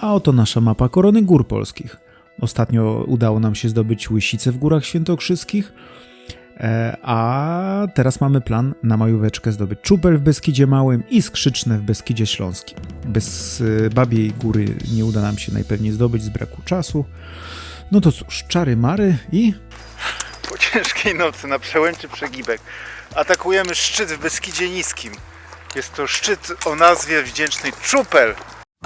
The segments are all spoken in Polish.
A oto nasza mapa Korony Gór Polskich. Ostatnio udało nam się zdobyć Łysice w Górach Świętokrzyskich, e, a teraz mamy plan na majóweczkę zdobyć Czupel w Beskidzie Małym i Skrzyczne w Beskidzie Śląskim. Bez e, Babiej Góry nie uda nam się najpewniej zdobyć z braku czasu. No to cóż, czary mary i Po ciężkiej nocy na przełęczy Przegibek atakujemy szczyt w Beskidzie Niskim. Jest to szczyt o nazwie wdzięcznej Czupel.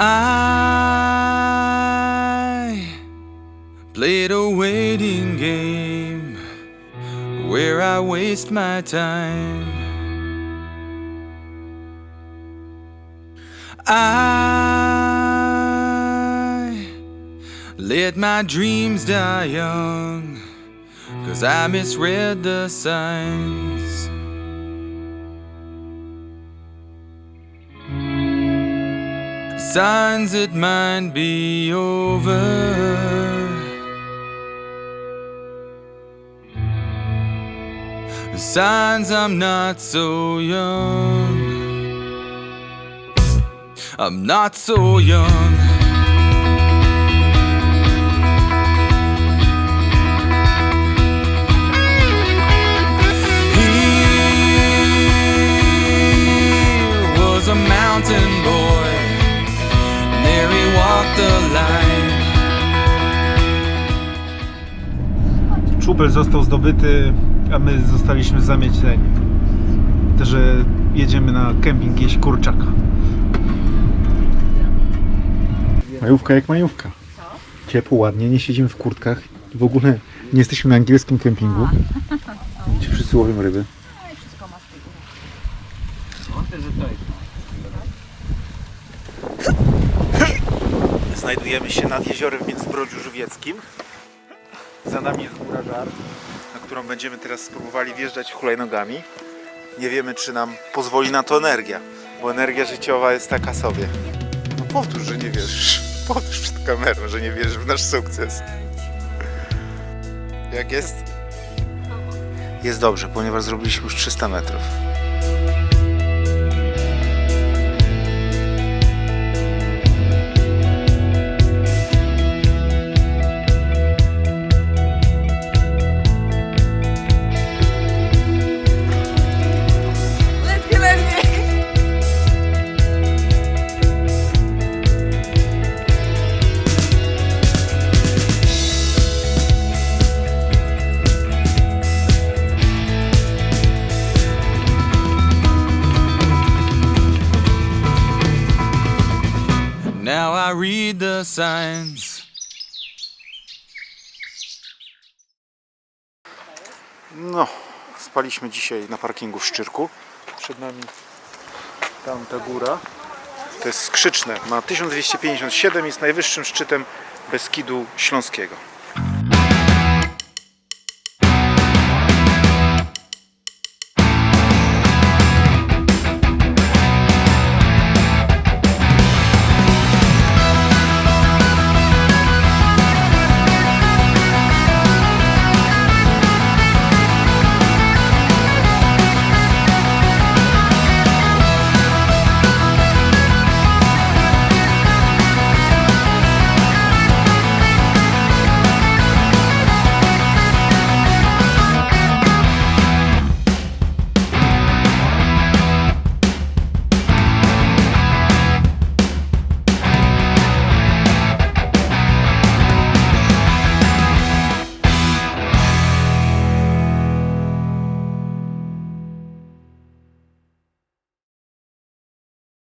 I played a waiting game where I waste my time. I let my dreams die young cause I misread the signs. Signs it might be over. The Signs I'm not so young. I'm not so young. Czupel został zdobyty, a my zostaliśmy zamiecieni. Że jedziemy na kemping jeść kurczaka. Majówka jak majówka. Ciepło, ładnie, nie siedzimy w kurtkach. W ogóle nie jesteśmy na angielskim kempingu. Gdzie wszyscy łowią ryby. Znajdujemy się nad jeziorem w Międzybrodziu Żywieckim. Za nami jest góra Żar, na którą będziemy teraz spróbowali wjeżdżać hulajnogami. Nie wiemy, czy nam pozwoli na to energia, bo energia życiowa jest taka sobie. No powtórz, że nie wierzysz. Powtórz przed kamerą, że nie wierzysz w nasz sukces. Jak jest? Jest dobrze, ponieważ zrobiliśmy już 300 metrów. I read the signs. No, spaliśmy dzisiaj na parkingu w Szczyrku. Przed nami tamta góra. To jest skrzyczne. Ma 1257, jest najwyższym szczytem Beskidu Śląskiego.